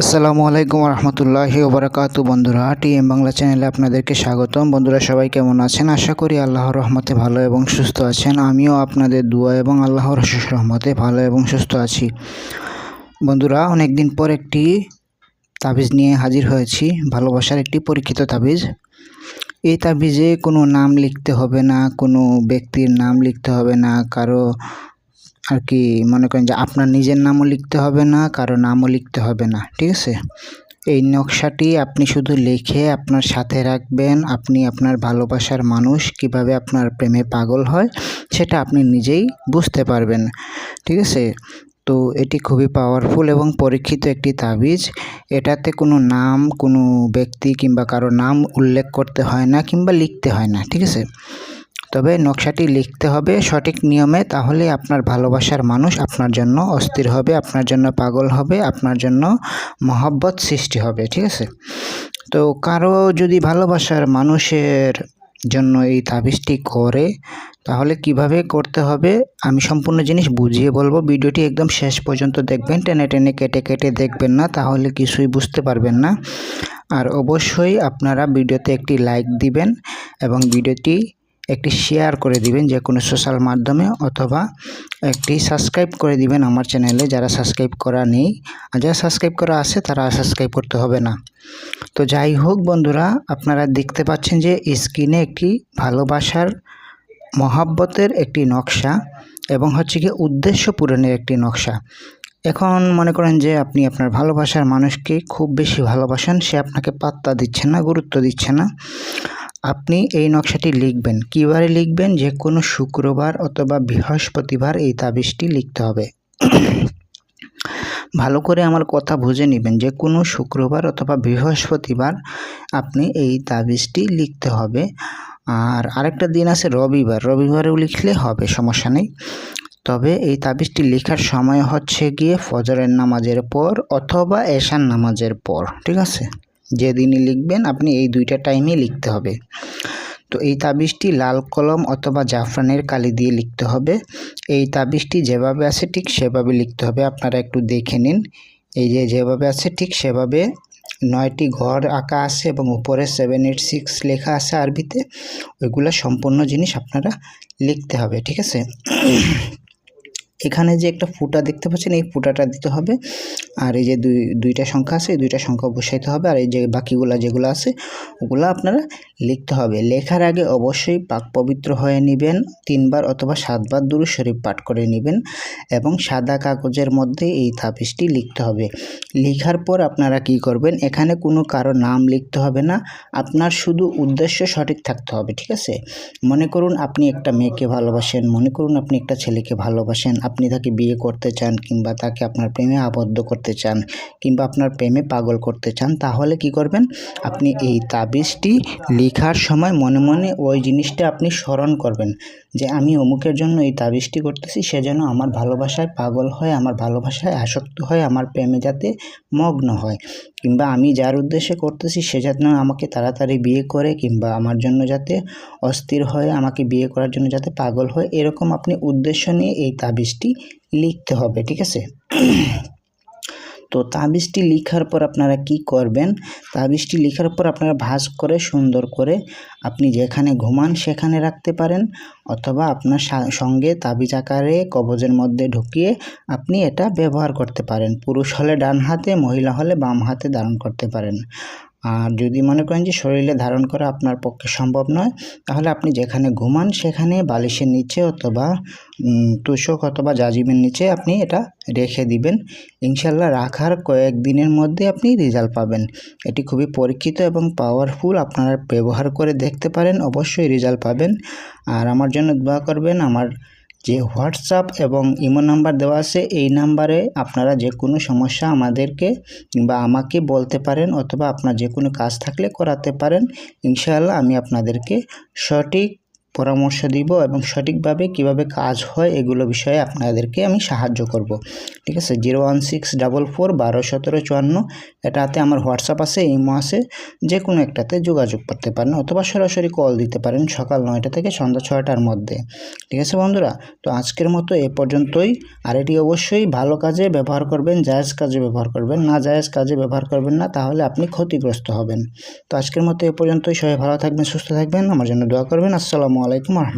আসসালামু আলাইকুম রহমতুল্লাহ ওবরাকাতু। বন্ধুরা, টিএম বাংলা চ্যানেলে আপনাদেরকে স্বাগতম। বন্ধুরা, সবাই কেমন আছেন? আশা করি আল্লাহর রহমতে ভালো এবং সুস্থ আছেন। আমিও আপনাদের দোয়া এবং আল্লাহর রহমতে ভালো এবং সুস্থ আছি। বন্ধুরা অনেক দিন পর একটি তাবিজ নিয়ে হাজির হয়েছি। ভালোবাসার একটি পরীক্ষিত তাবিজ। এই তাবিজে কোনো নাম লিখতে হবে না, কোনো ব্যক্তির নাম লিখতে হবে না, কারও আর কি মনে করেন যে আপনার নিজের নামও লিখতে হবে না, কারও নামও লিখতে হবে না, ঠিক আছে? এই নকশাটি আপনি শুধু লিখে আপনার সাথে রাখবেন, আপনি আপনার ভালোবাসার মানুষ, কীভাবে আপনার প্রেমে পাগল হয় সেটা আপনি নিজেই বুঝতে পারবেন, ঠিক আছে? তো এটি খুবই পাওয়ারফুল এবং পরীক্ষিত একটি তাবিজ। এটাতে কোনো নাম, কোনো ব্যক্তি কিংবা কারও নাম উল্লেখ করতে হয় না কিংবা লিখতে হয় না, ঠিক আছে? তবে নকশাটি লিখতে হবে সঠিক নিয়মে, তাহলে আপনার ভালোবাসার মানুষ আপনার জন্য অস্থির হবে, আপনার জন্য পাগল হবে, আপনার জন্য মহব্বত সৃষ্টি হবে, ঠিক আছে? তো কারও যদি ভালোবাসার মানুষের জন্য এই তাবিজটি করে, তাহলে কীভাবে করতে হবে? আমি সম্পূর্ণ জিনিস বুঝিয়ে বলব, ভিডিওটি একদম শেষ পর্যন্ত দেখবেন, টেনে টেনে কেটে কেটে দেখবেন না, তাহলে কিছুই বুঝতে পারবেন না। আর অবশ্যই আপনারা ভিডিওতে একটি লাইক দিবেন এবং ভিডিওটি একটি শেয়ার করে দিবেন যে কোনো সোশ্যাল মাধ্যমে অথবা একটি সাবস্ক্রাইব করে দিবেন আমার চ্যানেলে যারা সাবস্ক্রাইব করা নেই, আর যারা সাবস্ক্রাইব করা আছে তারা সাবস্ক্রাইব করতে হবে না। তো যাই হোক বন্ধুরা, আপনারা দেখতে পাচ্ছেন যে স্ক্রিনে একটি ভালোবাসার, মহাব্বতের একটি নকশা এবং হচ্ছে কি উদ্দেশ্য পূরণের একটি নকশা। এখন মনে করেন যে আপনি আপনার ভালোবাসার মানুষকে খুব বেশি ভালোবাসেন, সে আপনাকে পাত্তা দিচ্ছে না, গুরুত্ব দিচ্ছে না। আপনি এই নকশাটি লিখবেন। কীবারে লিখবেন? যে কোনো শুক্রবার অথবা বৃহস্পতিবার এই তাবিজটি লিখতে হবে। ভালো করে আমার কথা বুঝে নেবেন। যে কোনো শুক্রবার অথবা বৃহস্পতিবার আপনি এই তাবিজটি লিখতে হবে। আর আরেকটা দিন আছে রবিবার। রবিবারেও লিখলে হবে, সমস্যা নেই। তবে এই তাবিজটি লেখার সময় হচ্ছে গিয়ে ফজরের নামাজের পর অথবা এশান নামাজের পর, ঠিক আছে? যেদিনই লিখবেন আপনি এই দুইটা টাইমে লিখতে হবে। তো এই তাবিজটি লাল কলম অথবা জাফরানের কালি দিয়ে লিখতে হবে। এই তাবিজটি যেভাবে আছে ঠিক সেভাবে লিখতে হবে। আপনারা একটু দেখে নিন। এই যে যেভাবে আছে ঠিক সেভাবে নয়টি ঘর আঁকা আছে এবং উপরে সেভেন এইট সিক্স লেখা আছে আরবিতে। ওইগুলো সম্পূর্ণ জিনিস আপনারা লিখতে হবে, ঠিক আছে? এখানে যে একটা ফুটা দেখতে পাচ্ছেন, এই ফুটাটা দিতে হবে। আর এই যে দুই, দুইটা সংখ্যা আছে, এই দুইটা সংখ্যা বসাইতে হবে। আর এই যে বাকিগুলো যেগুলো আছে, ওগুলো আপনারা লিখতে হবে। লেখার আগে অবশ্যই পাক পবিত্র হয়ে নেবেন, তিনবার অথবা সাতবার দুরু শরীফ পাঠ করে নেবেন এবং সাদা কাগজের মধ্যে এই তাবিজটি লিখতে হবে। লেখার পর আপনারা কি করবেন, এখানে কোনো কারও নাম লিখতে হবে না। আপনার শুধু উদ্দেশ্য সঠিক থাকতে হবে, ঠিক আছে? মনে করুন আপনি একটা মেয়েকে ভালোবাসেন, মনে করুন আপনি একটা ছেলেকে ভালোবাসেন। আপনি তাকে বিয়ে করতে চান কিংবা তাকে আপনার প্রেমে আবদ্ধ করতে চান কিংবা আপনার প্রেমে পাগল করতে চান, তাহলে কি করবেন? আপনি এই তাবিজটি লেখার সময় মনে মনে ওই জিনিসটা আপনি স্মরণ করবেন যে আমি অমুকের জন্য এই তাবিজটি করতেছি, সে যেন আমার ভালোবাসায় পাগল হয়, আমার ভালোবাসায় আসক্ত হয়, আমার প্রেমে যাতে মগ্ন হয়। কিংবা আমি যার উদ্দেশ্যে করতেছি, সে যেন আমাকে তাড়াতাড়ি বিয়ে করে কিংবা আমার জন্য যাতে অস্থির হয়, আমাকে বিয়ে করার জন্য যাতে পাগল হয়, এরকম আপনি উদ্দেশ্য নিয়ে এই তাবিজটি লিখতে হবে, ঠিক আছে? তো তাবিজটি লিখার পর আপনারা কি করবেন? তাবিজটি লিখার পর আপনারা ভাঁজ করে, সুন্দর করে আপনি যেখানে ঘুমান সেখানে রাখতে পারেন অথবা আপনার সঙ্গে তাবিজ আকারে কবজের মধ্যে ঢুকিয়ে আপনি এটা ব্যবহার করতে পারেন। পুরুষ হলে ডান হাতে, মহিলা হলে বাম হাতে ধারণ করতে পারেন। আর যদি মনে করেন যে শরীরে ধারণ করা আপনার পক্ষে সম্ভব নয়, তাহলে আপনি যেখানে ঘুমান সেখানে বালিশের নিচে অথবা তুষক অথবা জাজিমের নিচে আপনি এটা রেখে দিবেন। ইনশাল্লাহ রাখার কয়েকদিনের মধ্যে আপনি রেজাল্ট পাবেন। এটি খুবই পরীক্ষিত এবং পাওয়ারফুল আপনারা ব্যবহার করে দেখতে পারেন, অবশ্যই রেজাল্ট পাবেন। আর আমার জন্য দোয়া করবেন, আমার যে হোয়াটসঅ্যাপ এবং ইমো নাম্বার দেওয়া আছে, এই নাম্বারে আপনারা যে কোনো সমস্যা আমাদেরকে বা আমাকে বলতে পারেন অথবা আপনার যে কোনো কাজ থাকলে করাতে পারেন। ইনশাআল্লাহ আমি আপনাদেরকে সঠিক পরামর্শ দিব এবং সঠিকভাবে কীভাবে কাজ হয় এগুলো বিষয়ে আপনাদেরকে আমি সাহায্য করব। ঠিক আছে? Zero one six double four বারো সতেরো চুয়ান্ন। এটাতে আমার হোয়াটসঅ্যাপ আছে, ইমো আছে যে কোনো একটাতে যোগাযোগ করতে পারেন অথবা সরাসরি কল দিতে পারেন সকাল নয়টা থেকে সন্ধ্যা ছয়টার মধ্যে। ঠিক আছে বন্ধুরা? তো আজকের মতো এ পর্যন্তই। আর এটি অবশ্যই ভালো কাজে ব্যবহার করবেন, জায়েজ কাজে ব্যবহার করবেন। না জায়েজ কাজে ব্যবহার করবেন না, তাহলে আপনি ক্ষতিগ্রস্ত হবেন। তো আজকের মতো এ পর্যন্তই। সবাই ভালো থাকবেন, সুস্থ থাকবেন। আমার জন্য দোয়া করবেন। আসসালামু রহমতুল্লাহ